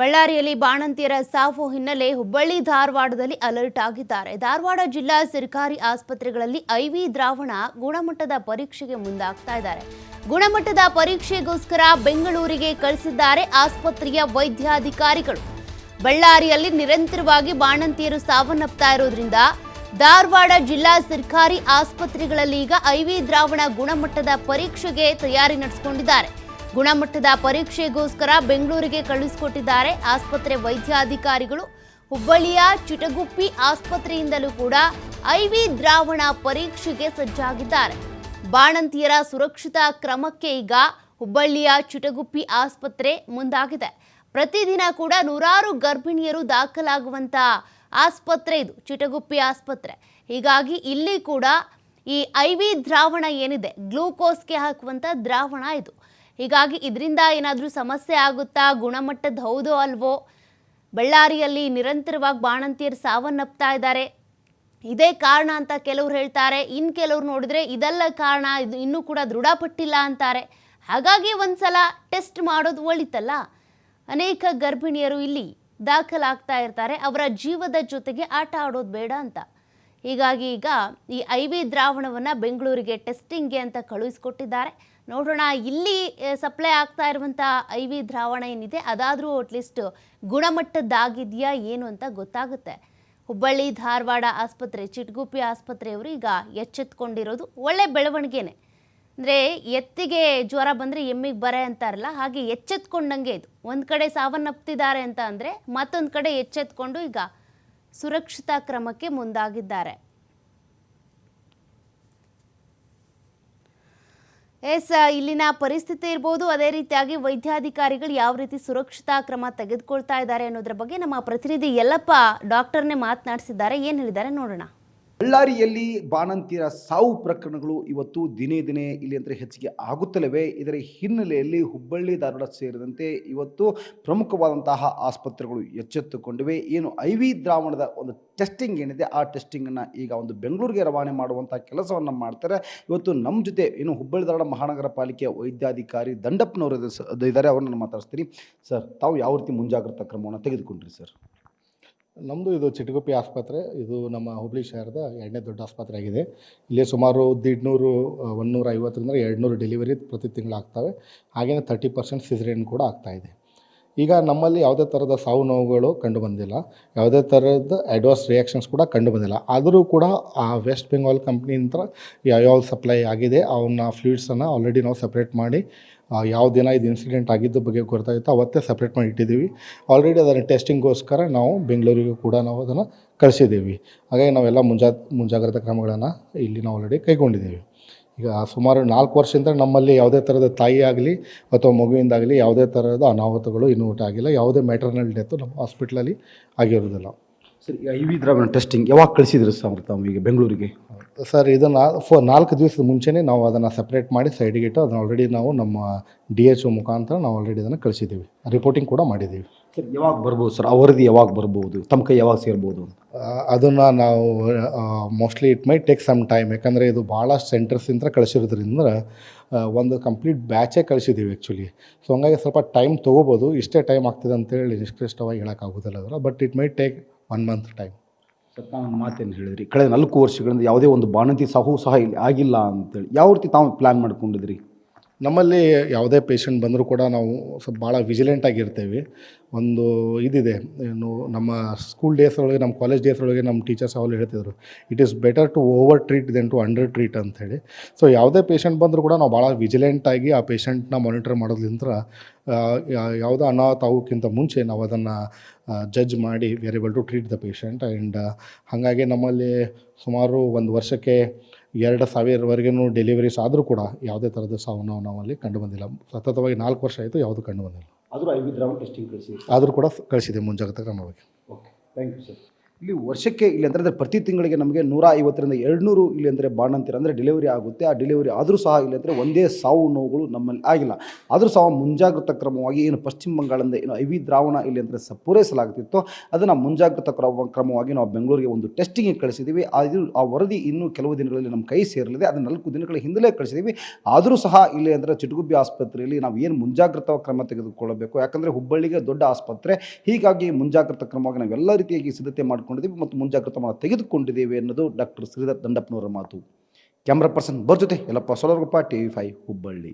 ಬಳ್ಳಾರಿಯಲ್ಲಿ ಬಾಣಂತಿಯರ ಸಾವು ಹಿನ್ನೆಲೆ ಹುಬ್ಬಳ್ಳಿ ಧಾರವಾಡದಲ್ಲಿ ಅಲರ್ಟ್ ಆಗಿದ್ದಾರೆ. ಧಾರವಾಡ ಜಿಲ್ಲಾ ಸರ್ಕಾರಿ ಆಸ್ಪತ್ರೆಗಳಲ್ಲಿ ಐವಿ ದ್ರಾವಣ ಗುಣಮಟ್ಟದ ಪರೀಕ್ಷೆಗೆ ಮುಂದಾಗ್ತಾ ಇದ್ದಾರೆ. ಗುಣಮಟ್ಟದ ಪರೀಕ್ಷೆಗೋಸ್ಕರ ಬೆಂಗಳೂರಿಗೆ ಕಳಿಸಿದ್ದಾರೆ ಆಸ್ಪತ್ರೆಯ ವೈದ್ಯಾಧಿಕಾರಿಗಳು. ಬಳ್ಳಾರಿಯಲ್ಲಿ ನಿರಂತರವಾಗಿ ಬಾಣಂತಿಯರು ಸಾವನ್ನಪ್ತಾ ಇರೋದ್ರಿಂದ ಧಾರವಾಡ ಜಿಲ್ಲಾ ಸರ್ಕಾರಿ ಆಸ್ಪತ್ರೆಗಳಲ್ಲಿ ಈಗ ಐವಿ ದ್ರಾವಣ ಗುಣಮಟ್ಟದ ಪರೀಕ್ಷೆಗೆ ತಯಾರಿ ನಡೆಸಿಕೊಂಡಿದ್ದಾರೆ. ಗುಣಮಟ್ಟದ ಪರೀಕ್ಷೆಗೋಸ್ಕರ ಬೆಂಗಳೂರಿಗೆ ಕಳುಹಿಸಿಕೊಟ್ಟಿದ್ದಾರೆ. ಆಸ್ಪತ್ರೆ ವೈದ್ಯಾಧಿಕಾರಿಗಳು ಹುಬ್ಬಳ್ಳಿಯ ಚಿಟಗುಪ್ಪಿ ಆಸ್ಪತ್ರೆಯಿಂದಲೂ ಕೂಡ ಐವಿ ದ್ರಾವಣ ಪರೀಕ್ಷೆಗೆ ಸಜ್ಜಾಗಿದ್ದಾರೆ. ಬಾಣಂತಿಯರ ಸುರಕ್ಷಿತ ಕ್ರಮಕ್ಕೆ ಈಗ ಹುಬ್ಬಳ್ಳಿಯ ಚಿಟಗುಪ್ಪಿ ಆಸ್ಪತ್ರೆ ಮುಂದಾಗಿದೆ. ಪ್ರತಿದಿನ ಕೂಡ ನೂರಾರು ಗರ್ಭಿಣಿಯರು ದಾಖಲಾಗುವಂತ ಆಸ್ಪತ್ರೆ ಇದು, ಚಿಟಗುಪ್ಪಿ ಆಸ್ಪತ್ರೆ. ಹೀಗಾಗಿ ಇಲ್ಲಿ ಕೂಡ ಈ ಐ ವಿ ದ್ರಾವಣ ಏನಿದೆ, ಗ್ಲೂಕೋಸ್ಗೆ ಹಾಕುವಂಥ ದ್ರಾವಣ ಇದು. ಹೀಗಾಗಿ ಇದರಿಂದ ಏನಾದರೂ ಸಮಸ್ಯೆ ಆಗುತ್ತಾ? ಗುಣಮಟ್ಟದ ಹೌದೋ ಅಲ್ವೋ? ಬಳ್ಳಾರಿಯಲ್ಲಿ ನಿರಂತರವಾಗಿ ಬಾಣಂತಿಯರು ಸಾವನ್ನಪ್ತಾ ಇದ್ದಾರೆ. ಇದೇ ಕಾರಣ ಅಂತ ಕೆಲವ್ರು ಹೇಳ್ತಾರೆ. ಇನ್ನು ಕೆಲವ್ರು ನೋಡಿದ್ರೆ ಇದೆಲ್ಲ ಕಾರಣ, ಇದು ಇನ್ನೂ ಕೂಡ ದೃಢಪಟ್ಟಿಲ್ಲ ಅಂತಾರೆ. ಹಾಗಾಗಿ ಒಂದ್ಸಲ ಟೆಸ್ಟ್ ಮಾಡೋದು ಒಳಿತಲ್ಲ? ಅನೇಕ ಗರ್ಭಿಣಿಯರು ಇಲ್ಲಿ ದಾಖಲಾಗ್ತಾ ಇರ್ತಾರೆ. ಅವರ ಜೀವದ ಜೊತೆಗೆ ಆಟ ಆಡೋದು ಬೇಡ ಅಂತ. ಹೀಗಾಗಿ ಈಗ ಈ ಐ ವಿ ದ್ರಾವಣವನ್ನು ಬೆಂಗಳೂರಿಗೆ ಟೆಸ್ಟಿಂಗ್ಗೆ ಅಂತ ಕಳುಹಿಸ್ಕೊಟ್ಟಿದ್ದಾರೆ. ನೋಡೋಣ, ಇಲ್ಲಿ ಸಪ್ಲೈ ಆಗ್ತಾ ಇರುವಂಥ ಐ ವಿ ದ್ರಾವಣ ಏನಿದೆ, ಅದಾದರೂ ಅಟ್ಲೀಸ್ಟ್ ಗುಣಮಟ್ಟದ್ದಾಗಿದೆಯಾ ಏನು ಅಂತ ಗೊತ್ತಾಗುತ್ತೆ. ಹುಬ್ಬಳ್ಳಿ, ಧಾರವಾಡ ಆಸ್ಪತ್ರೆ, ಚಿಟ್ಗುಪ್ಪಿ ಆಸ್ಪತ್ರೆಯವರು ಈಗ ಎಚ್ಚೆತ್ಕೊಂಡಿರೋದು ಒಳ್ಳೆ ಬೆಳವಣಿಗೆನೆ. ಅಂದರೆ ಎತ್ತಿಗೆ ಜ್ವರ ಬಂದರೆ ಎಮ್ಮಿಗೆ ಬರೆ ಅಂತಾರಲ್ಲ, ಹಾಗೆ ಎಚ್ಚೆತ್ಕೊಂಡಂಗೆ ಇದು. ಒಂದು ಕಡೆ ಸಾವನ್ನಪ್ತಿದ್ದಾರೆ ಅಂತ ಅಂದರೆ ಮತ್ತೊಂದು ಕಡೆ ಎಚ್ಚೆತ್ಕೊಂಡು ಈಗ ಸುರಕ್ಷಿತಾ ಕ್ರಮಕ್ಕೆ ಮುಂದಾಗಿದ್ದಾರೆ. ಎಸ್ ಇಲ್ಲಿನ ಪರಿಸ್ಥಿತಿ ಇರ್ಬೋದು. ಅದೇ ರೀತಿಯಾಗಿ ವೈದ್ಯಾಧಿಕಾರಿಗಳು ಯಾವ ರೀತಿ ಸುರಕ್ಷತಾ ಕ್ರಮ ತೆಗೆದುಕೊಳ್ತಾ ಇದ್ದಾರೆ ಅನ್ನೋದ್ರ ಬಗ್ಗೆ ನಮ್ಮ ಪ್ರತಿನಿಧಿ ಯಲ್ಲಪ್ಪ ಡಾಕ್ಟರ್ನೇ ಮಾತನಾಡಿಸಿದ್ದಾರೆ. ಏನು ಹೇಳಿದ್ದಾರೆ ನೋಡೋಣ. ಬಳ್ಳಾರಿಯಲ್ಲಿ ಬಾಣಂತಿಯರ ಸಾವು ಪ್ರಕರಣಗಳು ಇವತ್ತು ದಿನೇ ದಿನೇ ಇಲ್ಲಿ ಅಂದರೆ ಹೆಚ್ಚಿಗೆ ಆಗುತ್ತಲವೆ. ಇದರ ಹಿನ್ನೆಲೆಯಲ್ಲಿ ಹುಬ್ಬಳ್ಳಿ ಧಾರವಾಡ ಸೇರಿದಂತೆ ಇವತ್ತು ಪ್ರಮುಖವಾದಂತಹ ಆಸ್ಪತ್ರೆಗಳು ಎಚ್ಚೆತ್ತುಕೊಂಡಿವೆ. ಏನು ಐ ವಿ ದ್ರಾವಣದ ಒಂದು ಟೆಸ್ಟಿಂಗ್ ಏನಿದೆ, ಆ ಟೆಸ್ಟಿಂಗನ್ನು ಈಗ ಒಂದು ಬೆಂಗಳೂರಿಗೆ ರವಾನೆ ಮಾಡುವಂಥ ಕೆಲಸವನ್ನು ಮಾಡ್ತಾರೆ. ಇವತ್ತು ನಮ್ಮ ಜೊತೆ ಏನು ಹುಬ್ಬಳ್ಳಿ ಧಾರವಾಡ ಮಹಾನಗರ ಪಾಲಿಕೆಯ ವೈದ್ಯಾಧಿಕಾರಿ ದಂಡಪ್ಪನವರು ಇದ್ದಾರೆ, ಅವ್ರನ್ನ ಮಾತಾಡಿಸ್ತೀನಿ. ಸರ್, ತಾವು ಯಾವ ರೀತಿ ಮುಂಜಾಗ್ರತಾ ಕ್ರಮವನ್ನು ತೆಗೆದುಕೊಂಡ್ರಿ, ಸರ್? ನಮ್ಮದು ಇದು ಚಿಟಗುಪ್ಪಿ ಆಸ್ಪತ್ರೆ, ಇದು ನಮ್ಮ ಹುಬ್ಳಿ ಶಹರದ ಎರಡನೇ ದೊಡ್ಡ ಆಸ್ಪತ್ರೆ ಆಗಿದೆ. ಇಲ್ಲಿ ಸುಮಾರು ದಿಡ್ನೂರು ಒನ್ನೂರ ಐವತ್ತರಿಂದ ಎರಡುನೂರು ಡೆಲಿವರಿ ಪ್ರತಿ ತಿಂಗಳು ಆಗ್ತವೆ. ಹಾಗೆಯೇ ತರ್ಟಿ ಪರ್ಸೆಂಟ್ ಸಿಸರೇನ್ ಕೂಡ ಆಗ್ತಾ ಇದೆ. ಈಗ ನಮ್ಮಲ್ಲಿ ಯಾವುದೇ ಥರದ ಸಾವು ನೋವುಗಳು ಕಂಡು ಬಂದಿಲ್ಲ ಯಾವುದೇ ಥರದ ಅಡ್ವಾನ್ಸ್ ರಿಯಾಕ್ಷನ್ಸ್ ಕೂಡ ಕಂಡು ಬಂದಿಲ್ಲ ಆದರೂ ಕೂಡ ಆ ವೆಸ್ಟ್ ಬೆಂಗಾಲ್ ಕಂಪ್ನಿಯಿಂದ ಯಾವ್ಯಾವ ಸಪ್ಲೈ ಆಗಿದೆ. ಅವನ್ನ ಫ್ಲೂಯಿಡ್ಸನ್ನು ಆಲ್ರೆಡಿ ನಾವು ಸಪ್ರೇಟ್ ಮಾಡಿ ಯಾವ ದಿನ ಇದು ಇನ್ಸಿಡೆಂಟ್ ಆಗಿದ್ದ ಬಗ್ಗೆ ಗೊತ್ತಾಗುತ್ತೆ ಅವತ್ತೇ ಸಪ್ರೇಟ್ ಮಾಡಿ ಇಟ್ಟಿದ್ದೀವಿ. ಆಲ್ರೆಡಿ ಅದನ್ನು ಟೆಸ್ಟಿಂಗ್ಗೋಸ್ಕರ ನಾವು ಬೆಂಗಳೂರಿಗೂ ಕೂಡ ನಾವು ಅದನ್ನು ಕಳಿಸಿದ್ದೀವಿ. ಹಾಗಾಗಿ ನಾವೆಲ್ಲ ಮುಂಜಾ ಮುಂಜಾಗ್ರತಾ ಕ್ರಮಗಳನ್ನು ಇಲ್ಲಿ ನಾವು ಆಲ್ರೆಡಿ ಕೈಗೊಂಡಿದ್ದೀವಿ. ಈಗ ಸುಮಾರು ನಾಲ್ಕು ವರ್ಷದಿಂದ ನಮ್ಮಲ್ಲಿ ಯಾವುದೇ ಥರದ ತಾಯಿ ಆಗಲಿ ಅಥವಾ ಮಗುವಿಂದಾಗಲಿ ಯಾವುದೇ ಥರದ ಅನಾಹುತಗಳು ಇನ್ನೂ ಊಟ ಆಗಿಲ್ಲ. ಯಾವುದೇ ಮ್ಯಾಟರ್ನಲ್ ಡೆತ್ತು ನಮ್ಮ ಹಾಸ್ಪಿಟ್ಲಲ್ಲಿ ಆಗಿರೋದಿಲ್ಲ ಸರ್ ಈ ಐ ವಿ ದ್ರಾವಣ ಟೆಸ್ಟಿಂಗ್ ಯಾವಾಗ ಕಳಿಸಿದ್ರು ಸರ್ ತಾವು ಈಗ ಬೆಂಗಳೂರಿಗೆ? ಸರ್ ಇದನ್ನು ಫೋ ನಾಲ್ಕು ದಿವಸದ ಮುಂಚೆನೇ ನಾವು ಅದನ್ನು ಸಪ್ರೇಟ್ ಮಾಡಿ ಸೈಡಿಗೆ ಇಟ್ಟು ಅದನ್ನು ಆಲ್ರೆಡಿ ನಾವು ನಮ್ಮ ಡಿ ಎಚ್ ಒ ಮುಖಾಂತರ ನಾವು ಆಲ್ರೆಡಿ ಅದನ್ನು ಕಳಿಸಿದ್ದೀವಿ. ರಿಪೋರ್ಟಿಂಗ್ ಕೂಡ ಮಾಡಿದ್ದೀವಿ. ಸರ್ ಯಾವಾಗ ಬರ್ಬೋದು ಸರ್ ಆ ವರದಿ ಯಾವಾಗ ಬರ್ಬೋದು? ತಮ್ಮ ಕೈ ಯಾವಾಗ ಸೇರ್ಬೋದು ಅದನ್ನು ನಾವು mostly it may take some time ಯಾಕಂದರೆ ಇದು ಭಾಳ ಸೆಂಟರ್ಸಿಂದ ಕಳಿಸಿರೋದ್ರಿಂದ ಒಂದು ಕಂಪ್ಲೀಟ್ ಬ್ಯಾಚೇ ಕಳಿಸಿದ್ದೀವಿ ಆ್ಯಕ್ಚುಲಿ ಸೊ ಹಂಗಾಗಿ ಸ್ವಲ್ಪ ಟೈಮ್ ತೊಗೋಬೋದು. ಇಷ್ಟೇ ಟೈಮ್ ಆಗ್ತದೆ ಅಂತೇಳಿ ನಿಷ್ಕೃಷ್ಟವಾಗಿ ಹೇಳೋಕ್ಕಾಗೋದಿಲ್ಲ ಅದರ but it may take one month time sir ತಾವು ಒಂದು ಮಾತೇನು ಹೇಳಿದ್ರಿ? ಕಳೆದ ನಾಲ್ಕು ವರ್ಷಗಳಿಂದ ಯಾವುದೇ ಒಂದು ಬಾಣಂತಿ ಸಾಹು ಸಹ ಇಲ್ಲಿ ಆಗಿಲ್ಲ ಅಂತೇಳಿ ಯಾವ ರೀತಿ ತಾವು ಪ್ಲ್ಯಾನ್ ಮಾಡ್ಕೊಂಡಿದ್ರಿ? ನಮ್ಮಲ್ಲಿ ಯಾವುದೇ ಪೇಷಂಟ್ ಬಂದರೂ ಕೂಡ ನಾವು ಸ್ವಲ್ಪ ಭಾಳ ವಿಜಿಲೆಂಟ್ ಆಗಿರ್ತೇವೆ. ಒಂದು ಇದಿದೆ, ಏನು ನಮ್ಮ ಸ್ಕೂಲ್ ಡೇಸ್ ಒಳಗೆ, ನಮ್ಮ ಕಾಲೇಜ್ ಡೇಸ್ ಒಳಗೆ ನಮ್ಮ ಟೀಚರ್ಸ್ ಅವ್ರು ಹೇಳ್ತಿದ್ರು it is better to over treat than to under treat ಅಂಥೇಳಿ ಸೊ ಯಾವುದೇ ಪೇಷಂಟ್ ಬಂದರೂ ಕೂಡ ನಾವು ಭಾಳ ವಿಜಿಲೆಂಟಾಗಿ ಆ ಪೇಷಂಟ್ನ ಮಾನಿಟರ್ ಯಾ- ಯಾವುದೋ ಅನಾಹುತ ಆಗೋಕ್ಕಿಂತ ಮುಂಚೆ ನಾವು ಅದನ್ನು ಜಡ್ಜ್ ಮಾಡಿ we are to treat the patient and ಹಾಗಾಗಿ ನಮ್ಮಲ್ಲಿ ಸುಮಾರು ಒಂದು ವರ್ಷಕ್ಕೆ ಎರಡು ಸಾವಿರವರೆಗೂ ಡೆಲಿವರೀಸ್ ಆದರೂ ಕೂಡ ಯಾವುದೇ ಥರದ ಸಾವು ನಾವು ನಾವಲ್ಲಿ ಕಂಡು ಬಂದಿಲ್ಲ. ಸತತವಾಗಿ ನಾಲ್ಕು ವರ್ಷ ಆಯಿತು ಯಾವುದು ಕಂಡು ಬಂದಿಲ್ಲ. ಆದರೂ ಐದು ವಿ ಟೆಸ್ಟಿಂಗ್ ಕಳಿಸಿ ಆದರೂ ಕೂಡ ಕಳಿಸಿದೆ ಮುಂಜಾಗ್ರತಾ ಕ್ರಮವಾಗಿ ಓಕೆ ಥ್ಯಾಂಕ್ ಯು ಸರ್ ಇಲ್ಲಿ ವರ್ಷಕ್ಕೆ ಇಲ್ಲಿ ಅಂದರೆ ಪ್ರತಿ ತಿಂಗಳಿಗೆ ನಮಗೆ ನೂರ ಐವತ್ತರಿಂದ ಎರಡುನೂರು ಇಲ್ಲಿ ಅಂದರೆ ಬಾಣಂತಿರ ಅಂದರೆ ಡೆಲಿವರಿ ಆಗುತ್ತೆ. ಆ ಡೆಲಿವರಿ ಆದರೂ ಸಹ ಇಲ್ಲಿ ಅಂದರೆ ಒಂದೇ ಸಾವು ನೋವುಗಳು ನಮ್ಮಲ್ಲಿ ಆಗಿಲ್ಲ. ಆದರೂ ಸಹ ಮುಂಜಾಗ್ರತಾ ಕ್ರಮವಾಗಿ ಏನು ಪಶ್ಚಿಮ ಬಂಗಾಳದಿಂದ ಏನು ಐವಿ ದ್ರಾವಣ ಇಲ್ಲಿ ಅಂದರೆ ಸ ಪೂರೈಸಲಾಗುತ್ತಿತ್ತು ಅದನ್ನು ಮುಂಜಾಗ್ರತಾ ಕ್ರಮ ಕ್ರಮವಾಗಿ ನಾವು ಬೆಂಗಳೂರಿಗೆ ಒಂದು ಟೆಸ್ಟಿಂಗ್ ಕಳಿಸಿದ್ದೀವಿ ಅದು ಆ ವರದಿ ಇನ್ನೂ ಕೆಲವು ದಿನಗಳಲ್ಲಿ ನಮ್ಮ ಕೈ ಸೇರಲಿದೆ. ಅದನ್ನು ನಾಲ್ಕು ದಿನಗಳ ಹಿಂದಲೇ ಕಳಿಸಿದ್ದೀವಿ ಆದರೂ ಸಹ ಇಲ್ಲಿ ಅಂದರೆ ಚಿಟಗುಬ್ಬಿ ಆಸ್ಪತ್ರೆಯಲ್ಲಿ ನಾವು ಏನು ಮುಂಜಾಗ್ರತಾ ಕ್ರಮ ತೆಗೆದುಕೊಳ್ಳಬೇಕು? ಯಾಕಂದರೆ ಹುಬ್ಬಳ್ಳಿಗೆ ದೊಡ್ಡ ಆಸ್ಪತ್ರೆ. ಹೀಗಾಗಿ ಮುಂಜಾಗ್ರತಾ ಕ್ರಮವಾಗಿ ನಾವೆಲ್ಲ ರೀತಿಯಾಗಿ ಸಿದ್ಧತೆ ಮಾಡಿಕೊಂಡಿದ್ದೀವಿ ಮತ್ತು ಮುಂಜಾಗ್ರತಾ ತೆಗೆದುಕೊಂಡಿದ್ದೇವೆ ಅನ್ನೋದು ಡಾಕ್ಟರ್ ಶ್ರೀಧರ್ ದಂಡಪ್ಪನವರ ಮಾತು. ಕ್ಯಾಮ್ರಾ ಪರ್ಸನ್ ಬರ್ ಜೊತೆ Yallappa Solargoppa T V five Hubballi.